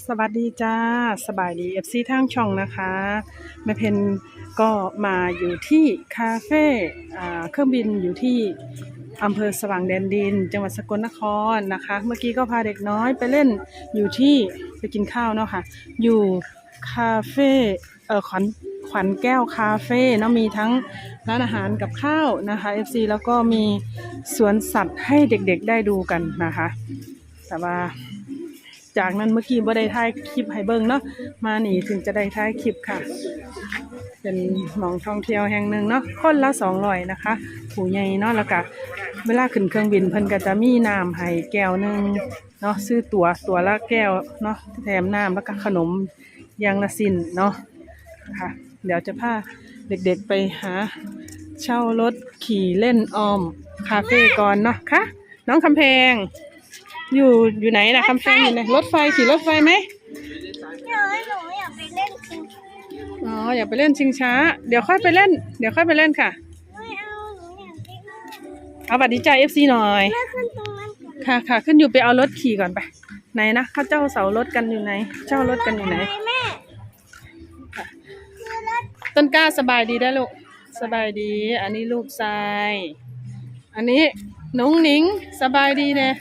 สวัสดีจ้า สบายดีเอฟซีทางช่องนะคะแม่เพนก็มาอยู่ที่คาเฟ่เครื่องบินอยู่ที่อำเภอสว่างแดนดิน จังหวัดสกลนครนะคะ เมื่อกี้ก็พาเด็กน้อยไปเล่นอยู่ที่ไปกินข้าวเนาะค่ะ อยู่คาเฟ่เออขวัญขวัญแก้วคาเฟ่เนาะมีทั้งร้านอาหารกับข้าวนะคะ FC แล้วก็มีสวนสัตว์ให้เด็กๆได้ดูกันนะคะ แต่ว่า จากนั้นเมื่อกี้บ่ได้ถ่ายคลิปให้เบิ่งเนาะมานี่ถึงจะได้ถ่ายคลิปค่ะ เป็นหมองท่องเที่ยวแห่งหนึ่งเนาะคนละสองร้อยนะคะผู้ใหญ่เนาะแล้วก็เวลาขึ้นเครื่องบินเพิ่นก็จะมีน้ำให้แก้วหนึงเนาะซื้อตั๋วตั๋วละแก้วเนาะแถมน้ำแล้วก็ขนมยางละสินเนาะค่ะ เดี๋ยวจะพาเด็กๆไปหาเช่ารถขี่เล่นออม คาเฟ่ก่อนเนาะค่ะน้องคำแพง อยู่อยู่ไหนนะคำแพงอยู่ไหนรถไฟขี่รถไฟไหมเดี๋ยวหนูอยากไปเล่นชิงช้าอ๋ออย่าไปเล่นชิงช้า เดี๋ยวค่อยไปเล่น เดี๋ยวค่อยไปเล่นค่ะ ไม่เอาหนูอยากไปเล่นเอาบัตรดีใจเอฟซีหน่อย แม่ขึ้นตรงนั้นก่อนค่ะค่ะขึ้นอยู่ไปเอารถขี่ก่อนไป ไหนนะเข้าเจ้าเสารถกันอยู่ไหน เจ้ารถกันอยู่ไหนแม่คือรถต้นกล้าสบายดีได้อลูกสบายดี อันนี้ลูกทราย อันนี้นุ้งหนิงสบายดีเนะ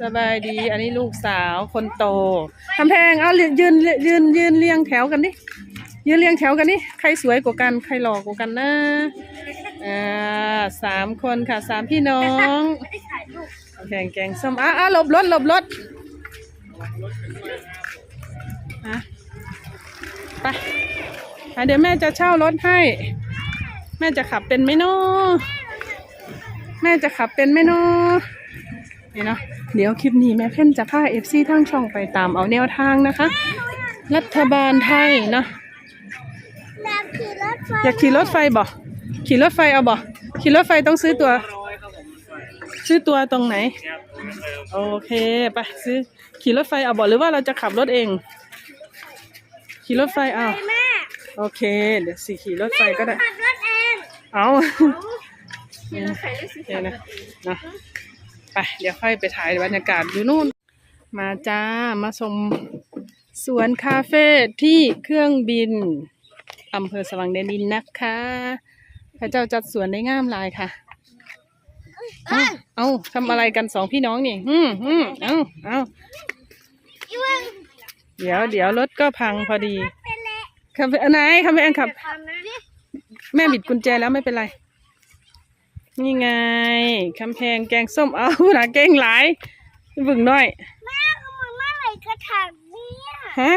สบายดี อันนี้ลูกสาวคนโตคำแพง เอายืนยืนยืนยนเรียงแถวกันดิ ยืนเรียงแถวกันดิ ใครสวยกว่ากัน ใครหล่อกว่ากันนะอ่าสามคนค่ะสามพี่น้องไม่ได้ถ่ายรูปคำแพงแกงส้ม อะอะหลบรถหลบรถอะไปอะเดี๋ยวแม่จะเช่ารถให้ แม่จะขับเป็นไหมเนาะแม่จะขับเป็นไหมเนาะนี่เนาะ เดี๋ยวคลิปนี้แม่เพ่นจะพาเอฟซีทั้งช่องไปตามเอาแนวทางนะคะ รัฐบาลไทยเนาะอยากขี่รถไฟอยากขี่รถไฟบ่ขี่รถไฟเอาบ่ขี่รถไฟต้องซื้อตัว ซื้อตัวตรงไหน โอเคไปซื้อขี่รถไฟเอาบ่หรือว่าเราจะขับรถเอง ขี่รถไฟเอาแม่โอเค เดี๋ยวสิขี่รถไฟก็ได้ขับรถเองเอาขี่รถไฟได้สิเดี๋ยวนะนะ ไปเดี๋ยวค่อยไปถ่ายบรรยากาศอยู่นู่น มาจ้ามาชมสวนคาเฟ่ที่เครื่องบินอำเภอสว่างแดนดินนะคะ พระเจ้าจัดสวนได้งามลายค่ะเอาเอาทำอะไรกันสองพี่น้องนี่ อืมอืมเอาเอาเดี๋ยวเดี๋ยวรถก็พังพอดีเป็นเละขับอันไหนขับไปอันขับทำนแม่บิดกุญแจแล้วไม่เป็นไร นี่ไงคำแพงแกงส้มเอาหนาแกงหลายบึงหน่อยแม่ก็มันเมื่อไหร่กระถางเนี่ยฮะ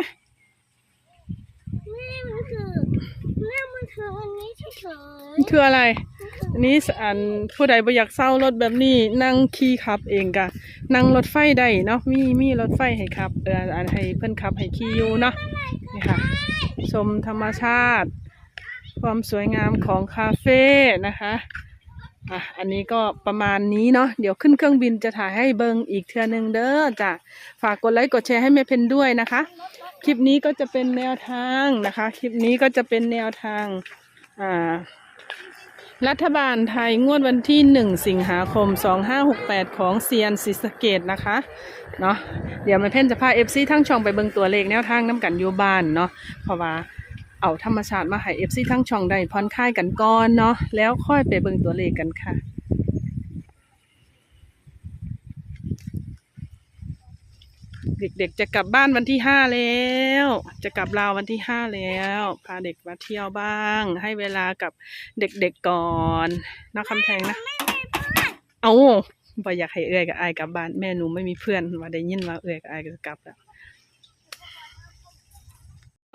แม่มันคือแม่มันคืออันนี้เฉยมันคืออะไรอันนี้อันผู้ใดบ่อยากเศร้ารถแบบนี้นั่งขี่ขับเองกะนั่งรถไฟได้เนาะมีมีรถไฟให้ขับเอออันให้เพิ่นขับให้ขี่อยู่เนาะนี่ค่ะชมธรรมชาติ ความสวยงามของคาเฟ่นะคะ อะอันนี้ก็ประมาณนี้เนาะเดี๋ยวขึ้นเครื่องบินจะถ่ายให้เบิงอีกเทื่อหนึงเด้อจ้ะฝากกดไลค์กดแชร์ให้แม่เพนด้วยนะคะ คลิปนี้ก็จะเป็นแนวทางนะคะ คลิปนี้ก็จะเป็นแนวทางอ่ารัฐบาลไทยงวดวันที่ 1 สิงหาคม 2568 ของเซียนศรีสเกดนะคะเนาะเดี๋ยวแม่เพนจะพาเอฟซีทั้งช่องไปเบิงตัวเลขแนวทางน้ำกันอยู่บ้านเนาะเพราะว่า เอาธรรมชาติมาให้เอฟซีทั้งช่องได้ผ่อนคลายกันก่อนเนาะแล้วค่อยไปเบิ่งตัวเลขกันค่ะเด็กๆจะกลับบ้านวันที่ห้าแล้ว จะกลับลาววันที่ห้าแล้ว พาเด็กมาเที่ยวบ้าง ให้เวลากับเด็กๆก่อนนอกคำแพงนะ เอาบ่อยากให้เอื้อยกับอายกลับบ้านแม่หนูไม่มีเพื่อนว่าได้ยินว่าเอื้อยกับอายกลับแล้ว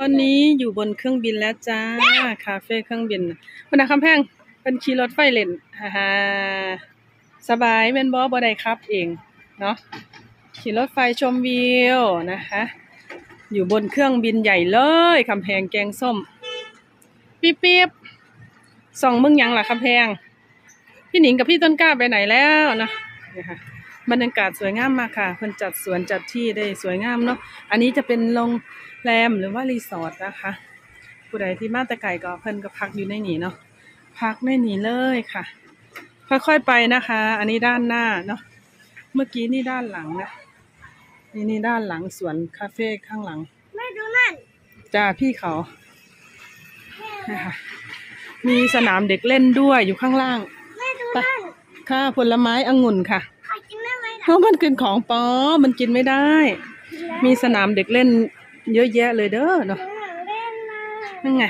ตอนนี้อยู่บนเครื่องบินแล้วจ้า คาเฟ่เครื่องบินคุณนะคำแพงเป็นขี่รถไฟเล่นฮ่าฮ่าสบายแม่นบ่บ่ได้ครับเองเนาะขี่รถไฟชมวิวนะคะ อยู่บนเครื่องบินใหญ่เลยคำแพงแกงส้มปิ๊บปิ๊บส่องมึงยังล่ะคำแพง พี่หนิงกับพี่ต้นกล้าไปไหนแล้วนะนี่ค่ะบรรยากาศสวยงามมากค่ะเพิ่นจัดสวนจัดที่ได้สวยงามเนาะอันนี้จะเป็นโรง แรมหรือว่ารีสอร์ทนะคะผู้ใดที่มาแตะไก่ก็เพิ่นก็พักอยู่ในนี้เนาะพักในนี้เลยค่ะ ค่อยๆไปนะคะ อันนี้ด้านหน้าเนาะเมื่อกี้นี่ด้านหลังนะนี่นี่ด้านหลังสวนคาเฟ่ข้างหลังแม่ดูนั่นจ้าพี่เขานะคะมีสนามเด็กเล่นด้วยอยู่ข้างล่างแม่ดูนั่นค่ะผลไม้องุ่นค่ะใครกินได้ไหมเพราะมันเป็นของปลอมมันกินไม่ได้ มีสนามเด็กเล่น เยอะแยะเลยเด้อเนาะหนูอยากเล่นนะนั่นไง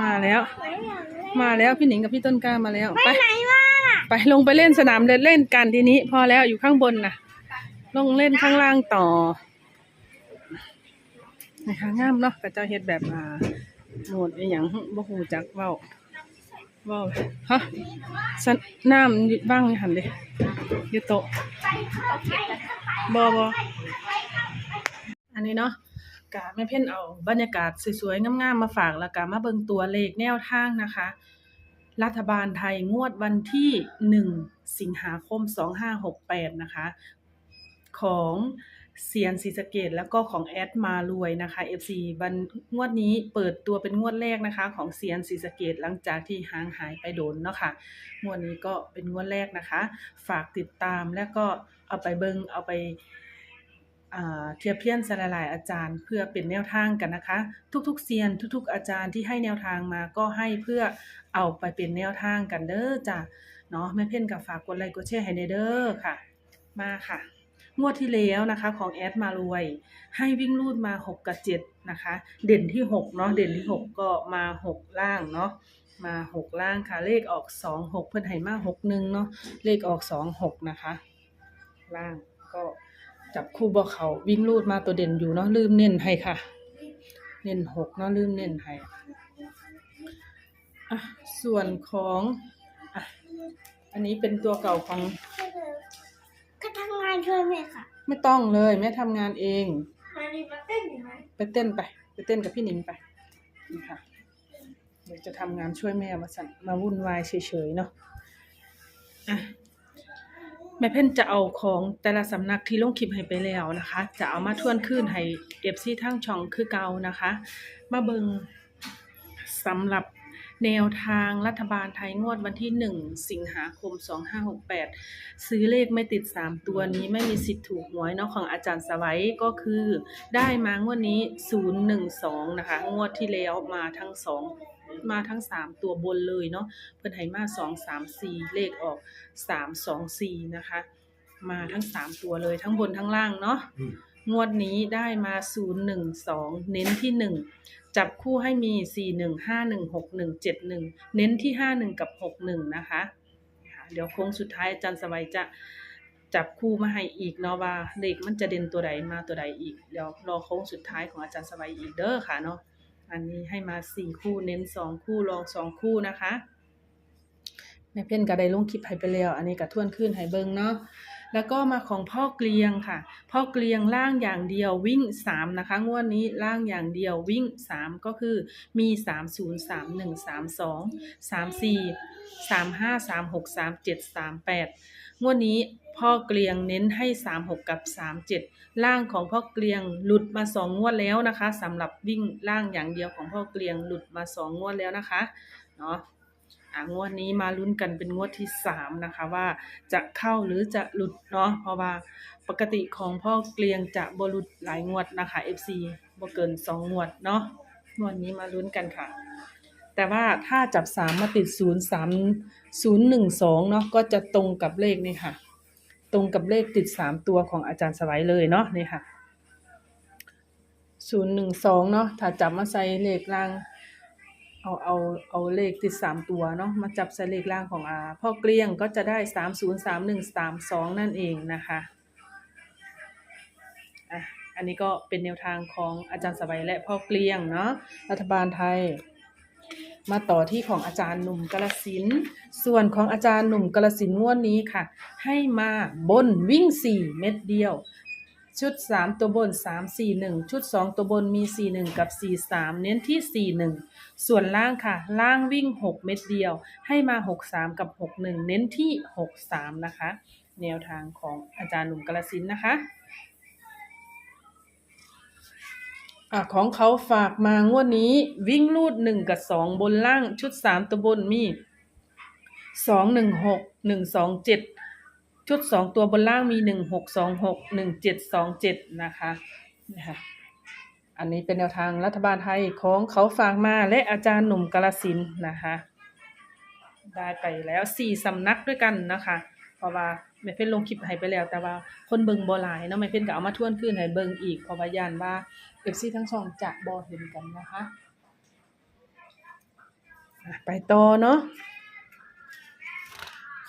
มาแล้วหนูอยากเล่นมาแล้วพี่หนิงกับพี่ต้นกล้ามาแล้ว ไปไปไหนวะไปลงไปเล่นสนามเด็กเล่นกันทีนี้ พอแล้วอยู่ข้างบนนะลงเล่นข้างล่างต่อนะคะงามเนาะกระเจ้าเฮ็ดแบบอ่าโหมดอหย่างบ่ฮู้จักเว้าเว้าฮะสนน้ำอยู่บ้างหันเด้อยู่โต๊ะบ่บ่อันนี้เนาะ กะแม่เพ่นเอาบรรยากาศสวยๆงามๆมาฝากแล้วก็มาเบิ่งตัวเลขแนวทางนะคะ รัฐบาลไทยงวดวันที่ 1 สิงหาคม 2568 นะคะ ของเซียนศรีสะเกดแล้วก็ของแอดมารวยนะคะ FC บันงวดนี้เปิดตัวเป็นงวดแรกนะคะ ของเซียนศรีสะเกดหลังจากที่ห่างหายไปโดนเนาะค่ะงวดนี้ก็เป็นงวดแรกนะคะ ฝากติดตามแล้วก็เอาไปเบิงเอาไป เทียเทียนสลายๆอาจารย์ เพื่อเป็นแนวทางกันนะคะ ทุกๆเซียนทุกๆ อาจารย์ที่ให้แนวทางมาก็ให้เพื่อเอาไปเป็นแนวทางกันเด้อจ้ะเนาะแม่เพ่นกับฝากกดไลค์กดแชร์ให้ในเด้อค่ะ มาค่ะงวดที่แล้วนะคะของแอดมารวย ให้วิ่งรูดมา 6 กับ 7 นะคะ เด่นที่ 6 เนาะเด่นที่ 6 ก็มา 6 ล่างเนาะมา 6 ล่างค่ะ เลขออก 2 6 เพิ่อนให้มา 6 1 เนาะเลขออก 2 6 นะคะ ล่างก็ จับคู่บ่เขาวิ่งรูดมาตัวเด่นอยู่เนาะลืมเน้นให้ค่ะ เน้น6เนาะลืมเน้นให้อะส่วนของอะอันนี้เป็นตัวเก่าของก็ทำงานช่วยแม่ค่ะ ไม่ต้องเลยแม่ทำงานเองมาดีมาเต้นอยู่ไหมไปเต้นไป ไปเต้นกับพี่หนิงไปนี่ค่ะเดี๋ยวจะทำงานช่วยแม่มาสั่นมาวุ่นวายเฉยๆเนาะอะ แม่เพ่นจะเอาของแต่ละสำนักที่ลงคลิปให้ไปแล้วนะคะ จะเอามาทวนคืนให้เอฟซีทั้งช่องคือเก่านะคะ มาเบิงสำหรับ แนวทางรัฐบาลไทยงวดวันที่ 1 สิงหาคม 2568 ซื้อเลขไม่ติด 3 ตัวนี้ไม่มีสิทธิ์ถูกหวยเนาะของอาจารย์สวัยก็คือได้มางวดนี้ 012 นะคะ งวดที่แล้วมาทั้ง 2มาทั้ง 3 ตัวบนเลยเนาะเพิ่นให้มา 2 3 4 เลขออก 3 2 4 นะคะ มาทั้ง 3 ตัวเลยทั้งบนทั้งล่างเนาะ งวดนี้ได้มา 0 1 2 เน้นที่ 1 จับคู่ให้มี 4 1 5 1 6 1 7 1 เน้นที่ 5 1 กับ 6 1 นะคะ เดี๋ยวโค้งสุดท้ายอาจารย์สวัยจะจับคู่มาให้อีกเนาะว่าเลขมันจะเด่นตัวใดมาตัวใดอีก เดี๋ยวรอโค้งสุดท้ายของอาจารย์สวัยอีกเด้อค่ะเนาะอันนี้ให้มา 4 คู่เน้น 2 คู่รอง 2 คู่นะคะแม่เพ่นก็ได้ลงคลิปให้ไปแล้ว อันนี้ก็ทวนขึ้นให้เบิ่งเนาะ แล้วก็มาของพ่อเกลียงค่ะ พ่อเกลียงล่างอย่างเดียววิ่งสามนะคะ งวดนี้ล่างอย่างเดียววิ่งสามก็คือมีสามศูนย์สามหนึ่งสามสองสามสี่สามห้าสามหกสามเจ็ดสามแปดงวดนี้พ่อเกลียงเน้นให้สามหกกับสามเจ็ดล่างของพ่อเกลียงหลุดมาสองงวดแล้วนะคะสำหรับวิ่งล่างอย่างเดียวของพ่อเกลียงหลุดมาสองงวดแล้วนะคะเนาะ งวดนี้มาลุ้นกันเป็นงวดที่สามนะคะว่าจะเข้าหรือจะหลุดเนาะเพราะว่าปกติของพ่อเกลียงจะบหลุดหลายงวดนะคะ FC บ่เกินสองงวดเนาะงวดนี้มาลุ้นกันค่ะ แต่ว่าถ้าจับสามมาติดศูนย์สามศูนย์หนึ่งสองเนาะก็จะตรงกับเลขนี่ค่ะ ตรงกับเลขติดสามตัวของอาจารย์สไว้เลยเนาะนี่ค่ะศูนย์หนึ่งสองเนาะถ้าจับมาใส่เลขล่าง เอาเอาเอาเลขติดสามตัวเนาะมาจับใส่เลขล่างของอาพ่อเกลี้ยงก็จะได้สามศูนย์สามหนึ่งสามสองนั่นเองนะคะอะอันนี้ก็เป็นแนวทางของอาจารย์สบายและพ่อเกลี้ยงเนาะรัฐบาลไทย มาต่อที่ของอาจารย์หนุ่มกาลสินส่วนของอาจารย์หนุ่มกาลสินงวดนี้ค่ะ ให้มาบนวิ่งสี่เม็ดเดียว ชุด3ตัวบน3 4 1ชุด2ตัวบนมี4 1กับ4 3เน้นที่4 1ส่วนล่างค่ะ ล่างวิ่ง6เม็ดเดียว ให้มา6 3กับ6 1เน้นที่6 3นะคะ แนวทางของอาจารย์หนุ่มกาลสินนะคะอของเขาฝากมางวดนี้วิ่งลูด1กับ2บนล่างชุด3ตัวบนมี2 1 6 1 2 7 ชุดสองตัวบนล่างมีหนึ่งหกสองหกหนึ่งเจ็ดสองเจ็ดนะคะนะคะอันนี้เป็นแนวทางรัฐบาลไทยของเขาฝากมาและอาจารย์หนุ่มกาลสินนะคะได้ไปแล้วสี่สำนักด้วยกันนะคะ เพราะว่าแม่เพิ่นลงคลิปให้ไปแล้ว แต่ว่าคนเบิงบ่หลายเนาะแม่เพิ่นก็เอามาทวนคืนให้เบิงอีกเพราะว่ายานว่า FC ทั้งสองจะบ่เห็นกันนะคะอะไปต่อเนาะ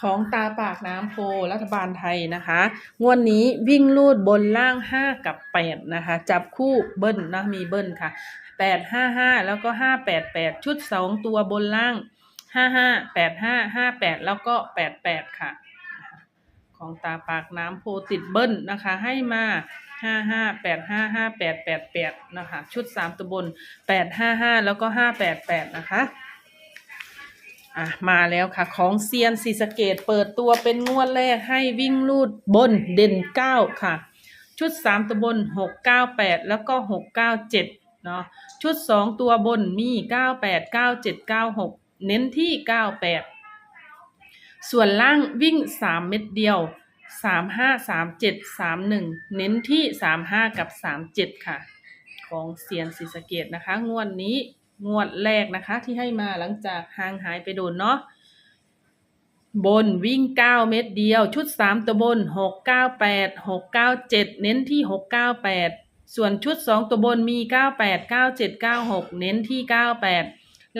ของตาปากน้ำโพรัฐบาลไทยนะคะ งวดนี้วิ่งลูดบนล่าง 5 กับ 8 นะคะ จับคู่เบิ้ลนะมีเบิ้ลค่ะ 8 5 5 แล้วก็ 5 8 8 ชุด 2 ตัวบนล่าง 5 5 8 5 5 8 แล้วก็ 8 8 ค่ะ ของตาปากน้ำโพติดเบิ้ลนะคะ ให้มาห้าห้าแปดห้าห้าแปดแปดแปดนะคะ ชุดสามตัวบนแปดห้าห้าแล้วก็ห้าแปดแปดนะคะ อะมาแล้วค่ะ ของเซียนซีสะเกตเปิดตัวเป็นงวดแรกให้วิ่งลูดบนเด่นเก้าค่ะ ชุดสามตัวบนหกเก้าแปดแล้วก็หกเก้าเจ็ดเนาะชุดสองตัวบนมีเก้าแปดเก้าเจ็ดเก้าหกเน้นที่เก้าแปดส่วนล่างวิ่งสามเม็ดเดียวสามห้าสามเจ็ดสามหนึ่งเน้นที่สามห้ากับสามเจ็ดค่ะ ของเซียนศรีสะเกดนะคะ งวดนี้ งวดแรกนะคะ ที่ให้มาหลังจากห่างหายไปโดนเนาะบนวิ่งเก้าเม็ดเดียว ชุดสามตัวบนหกเก้าแปดหกเก้าเจ็ดเน้นที่หกเก้าแปดส่วนชุดสองตัวบนมีเก้าแปดเก้าเจ็ดเก้าหกเน้นที่เก้าแปด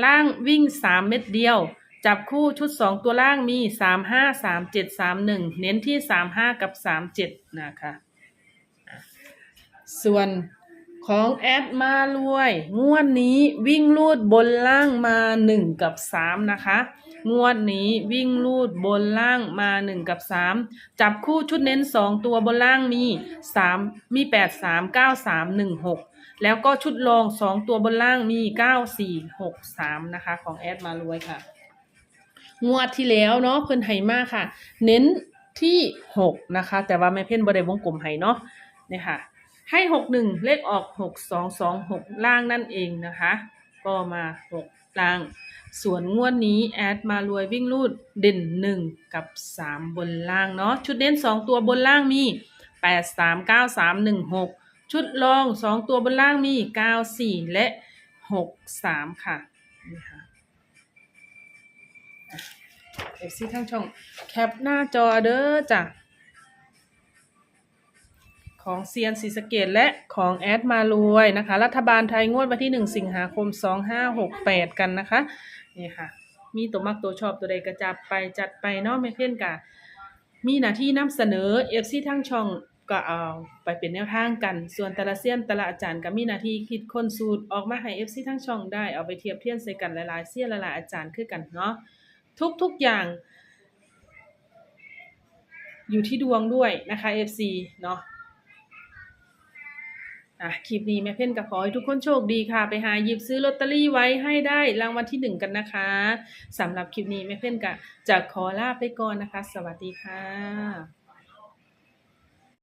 ล่างวิ่งสามเม็ดเดียว จับคู่ชุดสองตัวล่างมีสามห้าสามเจ็ดสามหนึ่งเน้นที่สามห้ากับสามเจ็ดนะคะอะส่วน ของแอดมารวยงวดนี้วิ่งลูดบนล่างมาหนึ่งกับสามนะคะ งวดนี้วิ่งลูดบนล่างมาหนึ่งกับสามจับคู่ชุดเน้นสองตัวบนล่างมีสามมีแปดสามเก้าสามหนึ่งหกแล้วก็ชุดรองสองตัวบนล่างมีเก้าสี่หกสามนะคะของแอดมารวยค่ะ งวดที่แล้วเนาะเพิ่นให้มาค่ะ เน้นที่หกนะคะ แต่ว่าไม่เพ่นบริเวณวงกลมให้เนาะเนี่ยค่ะ ให้หกหนึ่งเลขออกหกสองสองหกล่างนั่นเองนะคะ ก็มาหกล่าง ส่วนงวดนี้แอดมารวยวิ่งรูดเด่นหนึ่งกับสามบนล่างเนาะชุดเน้นสองตัวบนล่างมีแปดสามเก้าสามหนึ่งหกชุดรองสองตัวบนล่างมีเก้าสี่และหกสามค่ะนี่ค่ะเอฟซีทั้งช่องแคปหน้าจอเด้อจ้ะ ของเซียนศรีสะเกดและของแอดมารวยนะคะ รัฐบาลไทยงวดวันที่ 1 สิงหาคม 2568 กันนะคะนี่ค่ะ มีตัวมักตัวชอบตัวใดกระจับไปจัดไปเนาะไม่เพี้ยนกะมีหน้าที่นำเสนอเอฟซีทั้งช่องก็เอาไปเป็นแนวทางกัน ส่วนแต่ละเซียนแต่ละอาจารย์ก็มีหน้าที่คิดค้นสูตรออกมาให้เอฟซีทั้งช่องได้เอาไปเทียบเทียนใส่กันหลายๆเซียนหลายๆอาจารย์คือกันเนาะทุกๆอย่างอยู่ที่ดวงด้วยนะคะ FC เนาะ อะคลิปนี้แม่เพ่นก็ขอให้ทุกคนโชคดีค่ะ ไปหาหยิบซื้อลอตเตอรี่ไว้ให้ได้รางวัลที่หนึ่งกันนะคะสำหรับคลิปนี้แม่เพ่นก็จะขอลาไปก่อนนะคะ สวัสดีค่ะ